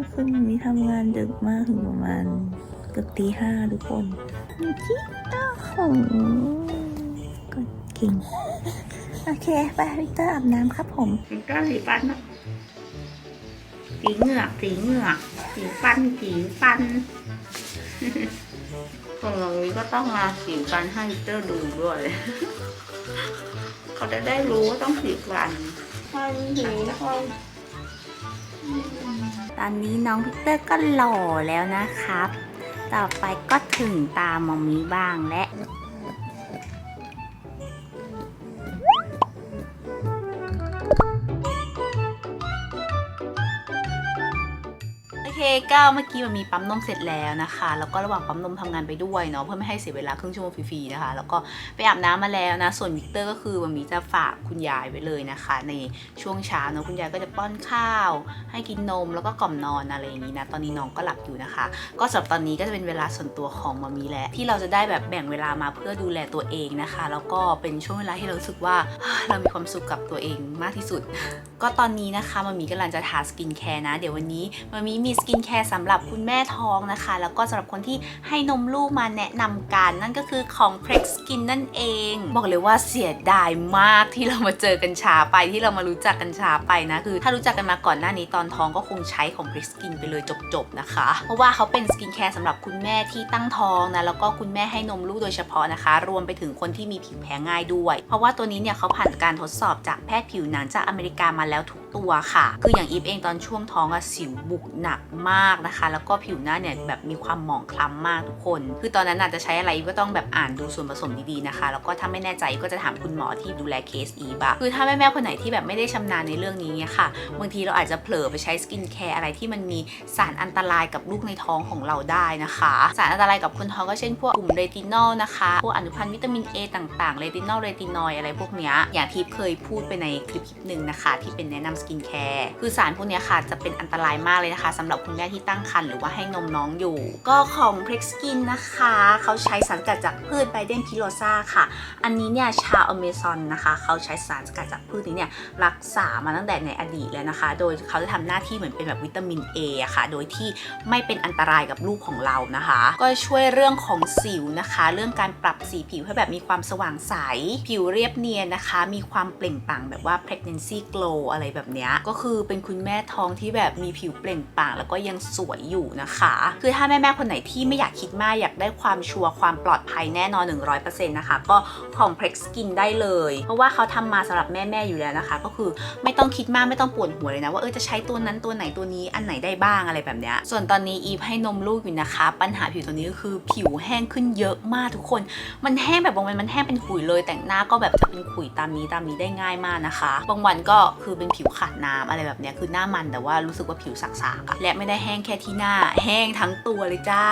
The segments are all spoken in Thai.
ก็คือมันมีทำงานดึกมากถึงประมาณเกือบตีห้าทุกคนมีจิ๊กต้าของก็เก่งโอเค ไปวิกเตอร์อาบน้ำครับผมมันก็สีฟันเนอะสีเหงือกสีเหงือกสีฟันสีฟันของเรานี้ก็ต้องมาสีฟันให้วิกเตอร์ดูด้วย เขาจะได้รู้ว่าต้องสีฟันฟันสีฟัน ตอนนี้น้องพิกเตอร์ก็หล่อแล้วนะครับ ต่อไปก็ถึงตามอมมี่บ้างและ เคก็เมื่อกี้มันมีปั๊มนมเสร็จแล้วนะคะ แล้วก็ระหว่างปั๊มนมทำงานไปด้วยเนาะเพื่อไม่ให้เสียเวลาครึ่งชั่วโมงฟรีๆนะคะ แล้วก็ไปอาบน้ำมาแล้วนะ ส่วนวิกเตอร์ก็คือมันมีจะฝากคุณยายไว้เลยนะคะ ในช่วงเช้าเนาะคุณยายก็จะป้อนข้าว ให้กินนมแล้วก็กล่อมนอนอะไรอย่างนี้นะ ตอนนี้น้องก็หลับอยู่นะคะ ก็สำหรับตอนนี้ก็จะเป็นเวลาส่วนตัวของมามีแล้วที่เราจะได้แบบแบ่งเวลามาเพื่อดูแลตัวเองนะคะ แล้วก็เป็นช่วงเวลาที่เราสึกว่าเรามีความสุขกับตัวเองมากที่สุด ก็ตอนนี้นะคะมามีกำลังจะทาสกินแคร์นะ เดี๋ยววันนี้มามีมีสกินแคร์สำหรับคุณแม่ท้องนะคะ แล้วก็สำหรับคนที่ให้นมลูกมาแนะนำกัน นั่นก็คือของ p r e x Skin นั่นเอง บอกเลยว่าเสียดายมากที่เรามาเจอกันช้าไปที่เรามารู้จักกันช้าไปนะ คือ ถ้ารู้จักกันมาก่อนหน้านี้ตอนท้องก็คงใช้ของ p r e x Skin ไปเลยจบๆนะคะ เพราะว่าเขาเป็นสกินแคร์สำหรับคุณแม่ที่ตั้งท้องนะแล้วก็คุณแม่ให้นมลูกโดยเฉพาะนะคะ รวมไปถึงคนที่มีผิวแพ้ง่ายด้วย เพราะว่าตัวนี้เนี่ยเขาผ่านการทดสอบจากแพทย์ผิวหนังจากอเมริกามาแล้วทุกตัวค่ะ คืออย่างอีฟเองตอนช่วงท้องอะสิวบุกหนักมากนะคะ แล้วก็ผิวหน้าเนี่ยแบบมีความหมองคล้ำมากทุกคน คือตอนนั้นอาจจะใช้อะไรก็ต้องแบบอ่านดูส่วนผสมดีๆนะคะ แล้วก็ถ้าไม่แน่ใจก็จะถามคุณหมอที่ดูแลเคสอีฟอะคือถ้าแม่ๆคนไหนที่แบบไม่ได้ชำนาญในเรื่องนี้เนี่ยค่ะ บางทีเราอาจจะเผลอไปใช้สกินแคร์อะไรที่มันมีสารอันตรายกับลูกในท้องของเราได้นะคะ สารอันตรายกับคนท้องก็เช่นพวกกลุ่มเรตินอลนะคะ พวกอนุพันธ์วิตามิน A ต่างๆ เรตินอล เรตินอยอะไรพวกเนี้ย อย่างที่เคยพูดไปในคลิปหนึ่งนะคะ ที่เป็นแนะนำสกินแคร์คือสารพวกนี้ค่ะจะเป็นอันตรายมากเลยนะคะสำหรับคุณแม่ที่ตั้งครรภ์หรือว่าให้นมน้องอยู่ ก็ของ p r e x Skin นนะคะ เขาใช้สารสกัดจากพืชไบเดนพิโลซาค่ะ อันนี้เนี่ยชาวอเมซอนนะคะ เขาใช้สารสกัดจากพืชนี้เนี่ยรักษามาตั้งแต่ในอดีตแล้วนะคะ โดยเขาจะทำหน้าที่เหมือนเป็นแบบวิตามิน A อะค่ะ โดยที่ไม่เป็นอันตรายกับลูกของเรานะคะ ก็ช่วยเรื่องของสิวนะคะ เรื่องการปรับสีผิวให้แบบมีความสว่างใส ผิวเรียบเนียนนะคะ มีความเปล่งปลั่งแบบว่า pregnancy glow อะไรแบบนี้ก็คือเป็นคุณแม่ท้องที่แบบมีผิวเปล่งปลั่งแล้วก็ยังสวยอยู่นะคะ คือถ้าแม่ๆคนไหนที่ไม่อยากคิดมากอยากได้ความชัวร์ความปลอดภัยแน่นอน 100%นะคะ ก็ของ p r e x Skin ได้เลย เพราะว่าเขาทำมาสำหรับแม่ๆอยู่แล้วนะคะ ก็คือไม่ต้องคิดมากไม่ต้องปวดหัวเลยนะว่าเออจะใช้ตัวนั้นตัวไหนตัวนี้อันไหนได้บ้างอะไรแบบนี้ส่วนตอนนี้อีฟให้นมลูกอยู่นะคะ ปัญหาผิวตัวนี้ก็คือผิวแห้งขึ้นเยอะมากทุกคน มันแห้งแบบบางวันมันแห้งเป็นขุยเลย แต่งหน้าก็แบบจะเป็นขุยตามนี้ตามนี้ได้ง่ายมากนะคะ บางวันก็คือเป็นผิวขาดน้ำอะไรแบบเนี้ยคือหน้ามันแต่ว่ารู้สึกว่าผิวสักๆอะและไม่ได้แห้งแค่ที่หน้า แห้งทั้งตัวเลยจ้า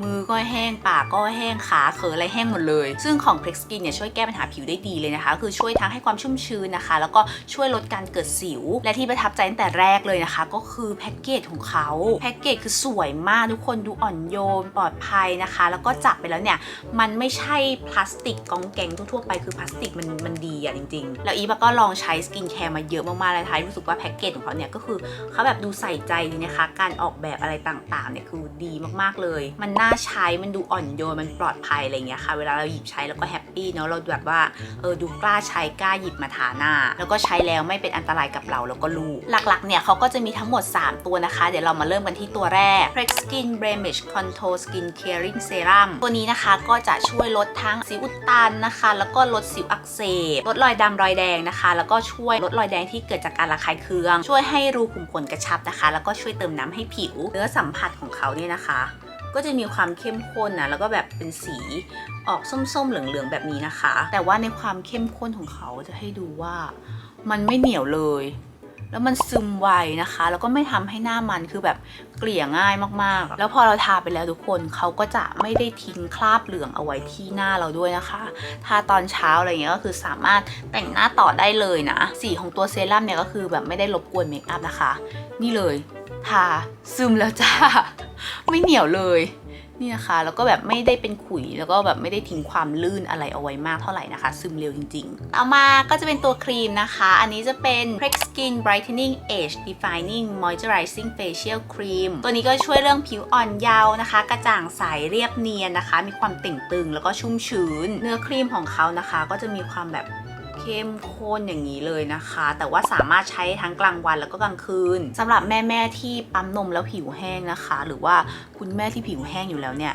มือก็แห้งปากก็แห้งขาเขออะไรแห้งหมดเลย ซึ่งของ p r e x Skin เนี่ยช่วยแก้ปัญหาผิวได้ดีเลยนะคะ คือช่วยทั้งให้ความชุ่มชื้นนะคะ แล้วก็ช่วยลดการเกิดสิว และที่ประทับใจตั้งแต่แรกเลยนะคะ ก็คือแพ็กเกจของเขาแพ็กเกจคือสวยมากทุกคนดูอ่อนโยนปลอดภัยนะคะ แล้วก็จับไปแล้วเนี่ยมันไม่ใช่พลาสติกกองแกงทั่วๆไปคือพลาสติกมันมันดีอะจริงๆ แล้วอีฟก็ลองใช้สกินแคร์มาเยอะมากๆเลยท้ายรู้สึกว่าแพ็กเกจของเขาเนี่ยก็คือเขาแบบดูใส่ใจดีนะคะ การออกแบบอะไรต่างๆเนี่ยคือดีมากๆเลย มันน่าใช้มันดูอ่อนโยนมันปลอดภัยอะไรอย่างเงี้ยค่ะ เวลาเราหยิบใช้แล้วก็แฮปปี้เนาะเราแบบว่าเออดูกล้าใช้กล้าหยิบมาทาหน้า แล้วก็ใช้แล้วไม่เป็นอันตรายกับเราแล้วก็ลูก หลักๆเนี่ยเขาก็จะมีทั้งหมด 3 ตัวนะคะ เดี๋ยวเรามาเริ่มกันที่ตัวแรก p r e x Skin Blemish Control Skin Caring Serum ตัวนี้นะคะก็จะช่วยลดทั้งสิวอุดตันนะคะ แล้วก็ลดสิวอักเสบลดรอยดำรอยแดงนะคะ แล้วก็ช่วยลดรอยแดงที่เกิดจากการระคายเคือง ช่วยให้รูขุมขนกระชับนะคะ แล้วก็ช่วยเติมน้ำให้ผิว เนื้อสัมผัสของเขาเนี่ยนะคะ ก็จะมีความเข้มข้นนะแล้วก็แบบเป็นสีออกส้มๆ เหลืองๆ แบบนี้นะคะ แต่ว่าในความเข้มข้นของเขาจะให้ดูว่ามันไม่เหนียวเลย แล้วมันซึมไวนะคะ แล้วก็ไม่ทำให้หน้ามันคือแบบเกลี่ยง่ายมากๆ แล้วพอเราทาไปแล้วทุกคนเขาก็จะไม่ได้ทิ้งคราบเหลืองเอาไว้ที่หน้าเราด้วยนะคะทาตอนเช้าอะไรเงี้ยก็คือสามารถแต่งหน้าต่อได้เลยนะ สีของตัวเซรั่มเนี่ยก็คือแบบไม่ได้รบกวนเมคอัพนะคะ นี่เลยทาซึมแล้วจ้า ไม่เหนียวเลย นี่นะคะ แล้วก็แบบไม่ได้เป็นขุย แล้วก็แบบไม่ได้ทิ้งความลื่นอะไรเอาไว้มากเท่าไหร่นะคะ ซึมเร็วจริงๆ ต่อมาก็จะเป็นตัวครีมนะคะ อันนี้จะเป็น Prex Skin Brightening Age Defining Moisturizing Facial Cream ตัวนี้ก็ช่วยเรื่องผิวอ่อนเยาว์นะคะ กระจ่างใสเรียบเนียนนะคะ มีความเต่งตึงแล้วก็ชุ่มชื้น เนื้อครีมของเขานะคะ ก็จะมีความแบบ เข้มข้นอย่างนี้เลยนะคะ แต่ว่าสามารถใช้ทั้งกลางวันแล้วก็กลางคืนสำหรับแม่แม่ที่ปั๊มนมแล้วผิวแห้งนะคะ หรือว่าคุณแม่ที่ผิวแห้งอยู่แล้วเนี่ย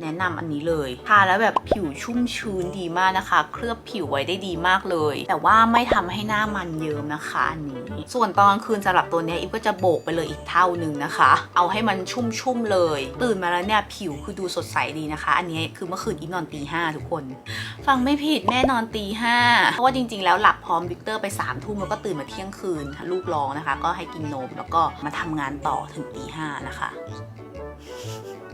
แนะนำอันนี้เลยทาแล้วแบบผิวชุ่มชื้นดีมากนะคะ เคลือบผิวไว้ได้ดีมากเลย แต่ว่าไม่ทำให้หน้ามันเยิ้มนะคะอันนี้ ส่วนตอนกลางคืนสำหรับตัวนี้อิฟก็จะโบกไปเลยอีกเท่าหนึ่งนะคะ เอาให้มันชุ่มๆเลย ตื่นมาแล้วเนี่ยผิวคือดูสดใสดีนะคะ อันนี้คือเมื่อคืนอิฟนอนตีห้าทุกคน ฟังไม่ผิดแม่นอนตีห้าเพราะว่าจริงๆ แล้วหลับพร้อมวิกเตอร์ไป3ามทุ่มแล้วก็ตื่นมาเที่ยงคืนลูกร้องนะคะ ก็ให้กินนมแล้วก็มาทำงานต่อถึงตีห้านะคะ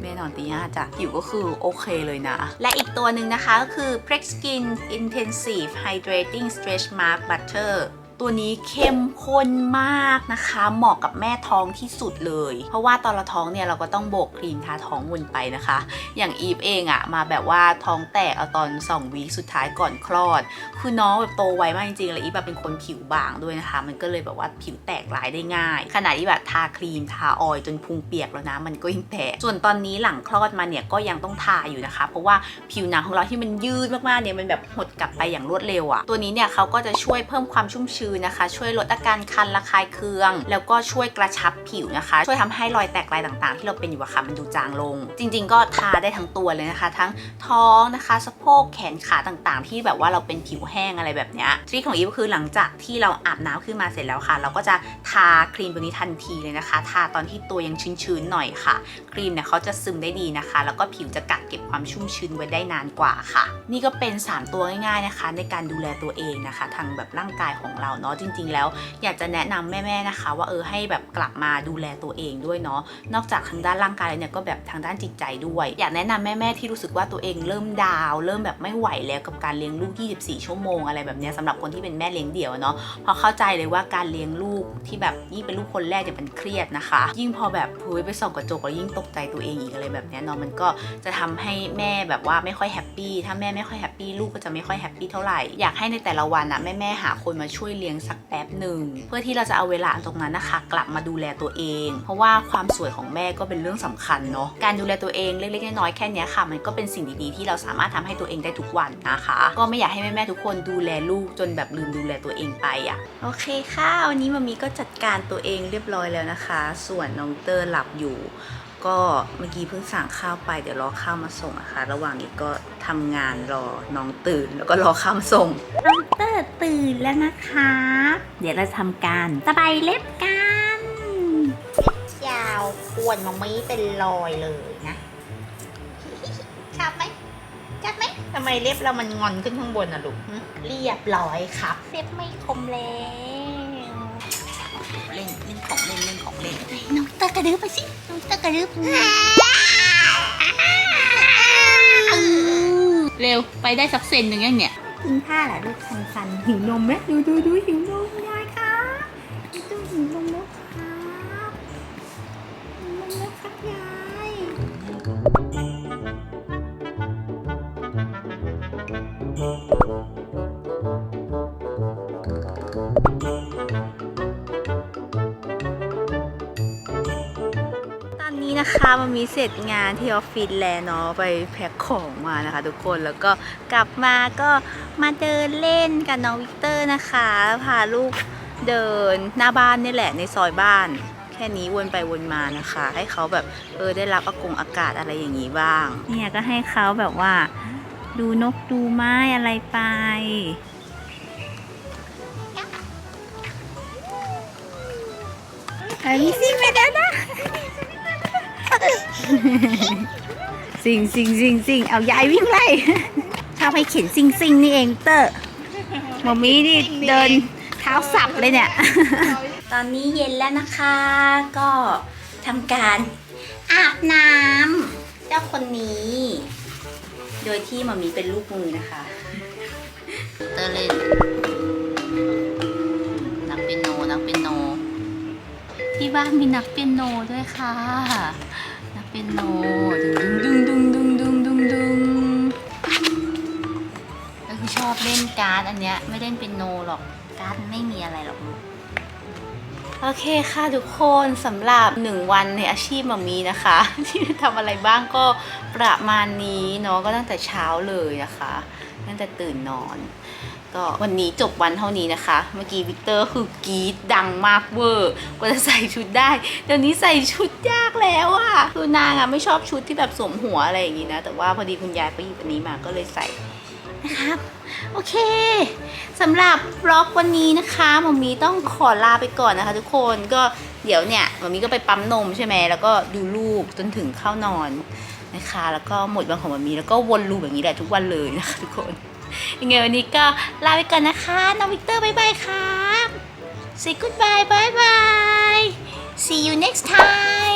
แม่นอนตีห้าจ้ะผิวก็คือโอเคเลยนะ และอีกตัวหนึ่งนะคะก็คือ Prex Skin Intensive Hydrating Stretch Mark Butter ตัวนี้เข้มข้นมากนะคะ เหมาะกับแม่ท้องที่สุดเลย เพราะว่าตอนเราท้องเนี่ยเราก็ต้องโบกครีมทาท้องวนไปนะคะ อย่างอีฟเองอะมาแบบว่าท้องแตกเอาตอน2วีคสุดท้ายก่อนคลอด คือน้องแบบโตไวมากจริงๆแล้วอีฟแบบเป็นคนผิวบางด้วยนะคะ มันก็เลยแบบว่าผิวแตกลายได้ง่าย ขนาดที่แบบทาครีมทาออยจนพุงเปียกแล้วนะมันก็ยังแตกส่วนตอนนี้หลังคลอดมาเนี่ยก็ยังต้องทาอยู่นะคะ เพราะว่าผิวหนังของเราที่มันยืดมากๆเนี่ยมันแบบหดกลับไปอย่างรวดเร็วอะตัวนี้เนี่ยเขาก็จะช่วยเพิ่มความชุ่มชื้นนะคะ ช่วยลดอาการคันระคายเคือง แล้วก็ช่วยกระชับผิวนะคะ ช่วยทำให้รอยแตกลายต่างๆ ที่เราเป็นอยู่อะค่ะมันดูจางลง จริง ๆ ก็ทาได้ทั้งตัวเลยนะคะ ทั้งท้องนะคะสะโพกแขนขาต่างๆ ที่แบบว่าเราเป็นผิวแห้งอะไรแบบเนี้ยทริคของอีฟก็คือหลังจากที่เราอาบน้ำขึ้นมาเสร็จแล้วค่ะ เราก็จะทาครีมตัวนี้ทันทีเลยนะคะ ทาตอนที่ตัวยังชื้นๆหน่อยค่ะ ครีมเนี่ยเขาจะซึมได้ดีนะคะ แล้วก็ผิวจะกักเก็บความชุ่มชื้นไว้ได้นานกว่าค่ะ นี่ก็เป็น 3 ตัวง่ายๆนะคะ ในการดูแลตัวเองนะคะ ทางแบบร่างกายของเราเนาะจริง ๆ แล้วอยากจะแนะนำแม่ๆนะคะ ว่าเออให้แบบกลับมาดูแลตัวเองด้วยเนาะนอกจากทางด้านร่างกายเนี่ยก็แบบทางด้านจิตใจด้วย อยากแนะนำแม่ๆที่รู้สึกว่าตัวเองเริ่มดาว เริ่มแบบไม่ไหวแล้วกับการเลี้ยงลูก 24 ชั่วโมงอะไรแบบเนี้ยสำหรับคนที่เป็นแม่เลี้ยงเดี่ยวเนาะเพอเข้าใจเลยว่าการเลี้ยงลูกที่แบบยิ่งเป็นลูกคนแรกเนี่ยมันเครียดนะคะ ยิ่งพอแบบเฮ้ยไปส่องกระจกแล้วยิ่งตกใจตัวเองอีกอะไรแบบเนี้ยเนาะมันก็จะทำให้แม่แบบว่าไม่ค่อยแฮปปี้ถ้าแม่ไม่ค่อยแฮปปี้ลูกก็จะไม่ค่อยแฮปปี้เท่าไหร่อยากให้ในแต่ละวันอะแม่ๆหาคนมาช่วยเลี้ยงสักแป๊บหนึ่งเพื่อที่เราจะเอาเวลาตรงนั้นนะคะ กลับมาดูแลตัวเอง เพราะว่าความสวยของแม่ก็เป็นเรื่องสำคัญเนาะการดูแลตัวเองเล็กๆน้อยๆแค่นี้ค่ะ มันก็เป็นสิ่งดีๆที่เราสามารถทำให้ตัวเองได้ทุกวันนะคะ ก็ไม่อยากให้แม่ๆทุกคนดูแลลูกจนแบบลืมดูแลตัวเองไปอะ่ะโอเคค่ะวันนี้มามีก็จัดการตัวเองเรียบร้อยแล้วนะคะ ส่วนน้องเตอร์หลับอยู่ ก็เมื่อกี้เพิ่งสั่งข้าวไปเดี๋ยวรอข้าวมาส่งนะคะ ระหว่างนี้ก็ทำงานรอน้องตื่นแล้วก็รอข้าวมาส่ง น้องเตอร์ตื่นแล้วนะคะ เดี๋ยวเราทำการสบายเล็บกันยาวควรมาไม่เป็นรอยเลยนะชอบไหมชอบไหมทำไมเล็บเรามันงอนขึ้นข้างบนอะลูกหึเรียบร้อยครับเล็บไม่คมแล้ว เล่นเล่นของเล่นเล่นของเล่นน้องเตอร์กระดึบไปสิน้องเตอร์กระดึบเร็วไปได้สักเซนหนึ่งยังเนี่ยกินข้าวเหรอลูกคันๆหิวนมไหมดูดูดูหิวนมยา นนี้นะคะมันมีเสร็จงานที่ออฟฟิศแล้วเนาะไปแพ็คของมานะคะทุกคนแล้วก็กลับมาก็มาเดินเล่นกับน้องวิกเตอร์นะคะพาลูกเดินหน้าบ้านนี่แหละในซอยบ้าน แค่นี้วนไปวนมานะคะ ให้เขาแบบเออได้รับอากงอากาศอะไรอย่างนี้บ้าง เนี่ยก็ให้เขาแบบว่า ดูนกดูไม้อะไรไปอันนี้สิไม่ได้นะ สิงสิงสิงสิงเอายายวิ่งไล่ชอบให้เข็นซิงซิงนี่เองเตอร์หมอมี่นี่เดินเท้าสับเลยเนี่ย ตอนนี้เย็นแล้วนะคะ ก็ทำการอาบน้ำเจ้าคนนี้ โดยที่หมอมี่เป็นลูกมือนะคะ เตอร์เล่น นักเปียโนนักเปียโนที่บ้านมีนักเปียโนด้วยค่ะนัก เปียเป็นโนดึงดึงดึงดึงดึงดึงดึงก็คือชอบเล่นการ์ดอันเนี้ยไม่เล่นเป็นโนหรอกการ์ดไม่มีอะไรหรอกลูกโอเคค่ะทุกคนสำหรับหนึ่งวันในอาชีพมามีนะคะ ที่ทำอะไรบ้างก็ประมาณนี้เนาะก็ตั้งแต่เช้าเลยนะคะตั้งแต่ตื่นนอน ก็วันนี้จบวันเท่านี้นะคะ เมื่อกี้วิกเตอร์คือกรีดดังมากเวอร์กว่าจะใส่ชุดได้เดี๋ยวนี้ใส่ชุดยากแล้ว คือนางอะไม่ชอบชุดที่แบบสวมหัวอะไรอย่างงี้นะ แต่ว่าพอดีคุณยายไปหยิบอันนี้มาก็เลยใส่นะครับ โอเคสำหรับบล็อกวันนี้นะคะมัมมี่ต้องขอลาไปก่อนนะคะ ทุกคนก็เดี๋ยวเนี่ยมัมมี่ก็ไปปั๊มนมใช่ไหมแล้วก็ดูลูกจนถึงเข้านอนนะคะ แล้วก็หมดวันของมัมมี่แล้วก็วนลูปแบบนี้แหละทุกวันเลยนะคะ ทุกคนยังไงวันนี้ก็ลาไปก่อนนะคะน้องวิกเตอร์บายบายครับ say goodbye bye bye see you next time